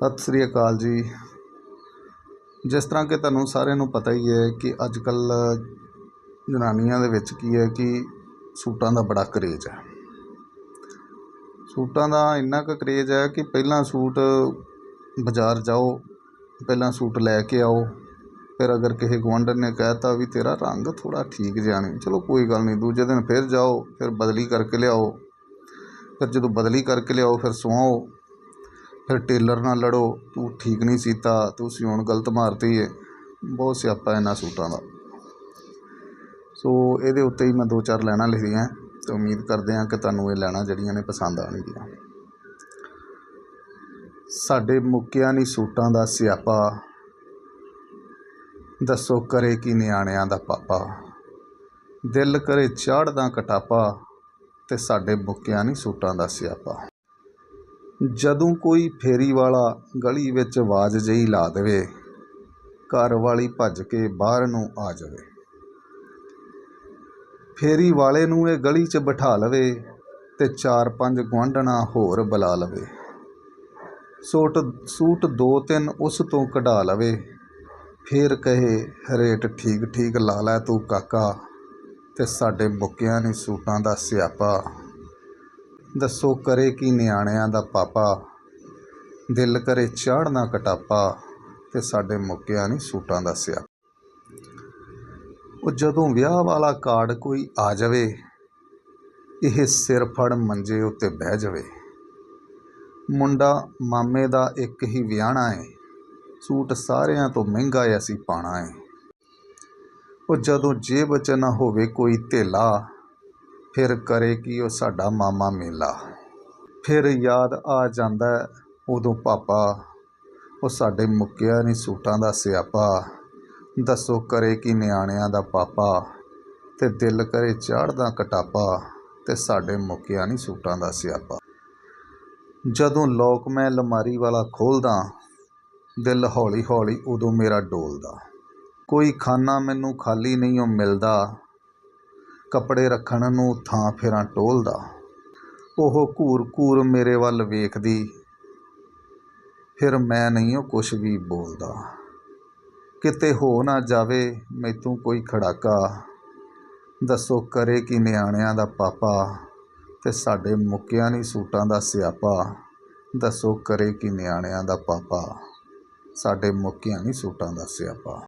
ਸਤਿ ਸ੍ਰੀ ਅਕਾਲ ਜੀ। ਜਿਸ ਤਰ੍ਹਾਂ ਕਿ ਤੁਹਾਨੂੰ ਸਾਰਿਆਂ ਨੂੰ ਪਤਾ ਹੀ ਹੈ ਕਿ ਅੱਜ ਕੱਲ੍ਹ ਜਨਾਨੀਆਂ ਦੇ ਵਿੱਚ ਕੀ ਹੈ ਕਿ ਸੂਟਾਂ ਦਾ ਬੜਾ ਕਰੇਜ਼ ਹੈ। ਸੂਟਾਂ ਦਾ ਇੰਨਾ ਕੁ ਕਰੇਜ਼ ਹੈ ਕਿ ਪਹਿਲਾਂ ਸੂਟ ਬਾਜ਼ਾਰ ਜਾਓ, ਪਹਿਲਾਂ ਸੂਟ ਲੈ ਕੇ ਆਓ, ਫਿਰ ਅਗਰ ਕਿਸੇ ਗੁਆਂਢਣ ਨੇ ਕਹਿ ਤਾ ਵੀ ਤੇਰਾ ਰੰਗ ਥੋੜ੍ਹਾ ਠੀਕ ਜਿਹਾ ਨਹੀਂ, ਚਲੋ ਕੋਈ ਗੱਲ ਨਹੀਂ, ਦੂਜੇ ਦਿਨ ਫਿਰ ਜਾਓ, ਫਿਰ ਬਦਲੀ ਕਰਕੇ ਲਿਆਓ। ਫਿਰ ਜਦੋਂ ਬਦਲੀ ਕਰਕੇ ਲਿਆਓ, ਫਿਰ ਸੁਆਓ ਫਿਰ ਟੇਲਰ ਨਾਲ ਲੜੋ, ਤੂੰ ਠੀਕ ਨਹੀਂ ਸੀਤਾ ਤੂੰ ਸਿਉਣ ਗਲਤ ਮਾਰਤੀ ਹੈ ਬਹੁਤ ਸਿਆਪਾ ਇਹਨਾਂ ਸੂਟਾਂ ਦਾ। ਸੋ ਇਹਦੇ ਉੱਤੇ ਹੀ ਮੈਂ ਦੋ ਚਾਰ ਲਾਈਨਾਂ ਲਿਖੀਆਂ ਅਤੇ ਉਮੀਦ ਕਰਦੇ ਹਾਂ ਕਿ ਤੁਹਾਨੂੰ ਇਹ ਲਾਈਨਾਂ ਜਿਹੜੀਆਂ ਨੇ ਪਸੰਦ ਆਉਣਗੀਆਂ। ਸਾਡੇ ਮੁੱਕਿਆ ਨਹੀਂ ਸੂਟਾਂ ਦਾ ਸਿਆਪਾ। ਦੱਸੋ ਕਰੇ ਕੀ ਨਿਆਣਿਆਂ ਦਾ ਪਾਪਾ। ਦਿਲ ਕਰੇ ਚਾੜਦਾ ਕਟਾਪਾ ਤੇ ਸਾਡੇ ਮੁੱਕਿਆ ਨਹੀਂ ਸੂਟਾਂ ਦਾ ਸਿਆਪਾ। ਜਦੋਂ ਕੋਈ ਫੇਰੀ ਵਾਲਾ ਗਲੀ ਵਿੱਚ ਆਵਾਜ਼ ਜਿਹੀ ਲਾ ਦੇਵੇ, ਘਰ ਵਾਲੀ ਭੱਜ ਕੇ ਬਾਹਰ ਨੂੰ ਆ ਜਾਵੇ। ਫੇਰੀ ਵਾਲੇ ਨੂੰ ਇਹ ਗਲੀ 'ਚ ਬਿਠਾ ਲਵੇ ਤੇ ਚਾਰ ਪੰਜ ਗੁਆਂਢਣਾ ਹੋਰ ਬੁਲਾ ਲਵੇ। ਸੂਟ ਸੂਟ ਦੋ ਤਿੰਨ ਉਸ ਤੋਂ ਕਢਾ ਲਵੇ। ਫੇਰ ਕਹੇ, ਰੇਟ ਠੀਕ ਠੀਕ ਲਾ ਲੈ ਤੂੰ ਕਾਕਾ ਤੇ ਸਾਡੇ ਮੁੱਕਿਆਂ ਨੇ ਸੂਟਾਂ ਦਾ ਸਿਆਪਾ। ਦੱਸੋ ਕਰੇ ਕੀ ਨਿਆਣਿਆਂ ਦਾ ਪਾਪਾ? ਦਿਲ ਕਰੇ ਚਾੜਨਾ ਕਟਾਪਾ ਤੇ ਸਾਡੇ ਮੁੱਕਿਆ ਨਹੀਂ ਸੂਟਾਂ ਦਾ ਸਿਆਪਾ ਉਹ ਜਦੋਂ ਵਿਆਹ ਵਾਲਾ ਕਾਰਡ ਕੋਈ ਆ ਜਾਵੇ, ਇਹ ਸਿਰ ਫੜ ਮੰਜੇ ਉੱਤੇ ਬਹਿ ਜਾਵੇ। ਮੁੰਡਾ ਮਾਮੇ ਦਾ ਇੱਕ ਹੀ ਵਿਆਹਣਾ ਏ, ਸੂਟ ਸਾਰਿਆਂ ਤੋਂ ਮਹਿੰਗਾ ਏ, ਅਸੀਂ ਪਾਣਾ ਏ। ਉਹ ਜਦੋਂ ਜੇਬ 'ਚ ਨਾ ਹੋਵੇ ਕੋਈ ਧੇਲਾ ਫਿਰ ਕਰੇ ਕੀ ਉਹ ਸਾਡਾ ਮਾਮਾ ਮੇਲਾ। ਫਿਰ ਯਾਦ ਆ ਜਾਂਦਾ ਉਦੋਂ ਪਾਪਾ, ਉਹ ਸਾਡੇ ਮੁੱਕਿਆ ਨਹੀਂ ਸੂਟਾਂ ਦਾ ਸਿਆਪਾ। ਦੱਸੋ ਕਰੇ ਕੀ ਨਿਆਣਿਆਂ ਦਾ ਪਾਪਾ ਤੇ ਦਿਲ ਕਰੇ ਚਾੜਦਾ ਕਟਾਪਾ ਤੇ ਸਾਡੇ ਮੁੱਕਿਆ ਨਹੀਂ ਸੂਟਾਂ ਦਾ ਸਿਆਪਾ। ਜਦੋਂ ਲੋਕ ਮੈਂ ਲਮਾਰੀ ਵਾਲਾ ਖੋਲਦਾ ਦਿਲ ਹੌਲੀ ਹੌਲੀ ਉਦੋਂ ਮੇਰਾ ਡੋਲਦਾ। ਕੋਈ ਖਾਨਾ ਮੈਨੂੰ ਖਾਲੀ ਨਹੀਂ ਉਹ ਮਿਲਦਾ ਕੱਪੜੇ ਰੱਖਣ ਨੂੰ ਥਾਂ ਫੇਰਾਂ ਟੋਲਦਾ। ਉਹ ਘੂਰ ਘੂਰ ਮੇਰੇ ਵੱਲ ਵੇਖਦੀ। ਫਿਰ ਮੈਂ ਨਹੀਂ ਉਹ ਕੁਛ ਵੀ ਬੋਲਦਾ। ਕਿਤੇ ਹੋ ਨਾ ਜਾਵੇ ਮੈਤੋਂ ਕੋਈ ਖੜਾਕਾ। ਦੱਸੋ ਕਰੇ ਕਿ ਨਿਆਣਿਆਂ ਦਾ ਪਾਪਾ ਤੇ ਸਾਡੇ ਮੁੱਕਿਆਂ ਨਹੀਂ ਸੂਟਾਂ ਦਾ ਸਿਆਪਾ। ਦੱਸੋ ਕਰੇ ਕਿ ਨਿਆਣਿਆਂ ਦਾ ਪਾਪਾ, ਸਾਡੇ ਮੁੱਕਿਆਂ ਨਹੀਂ ਸੂਟਾਂ ਦਾ ਸਿਆਪਾ।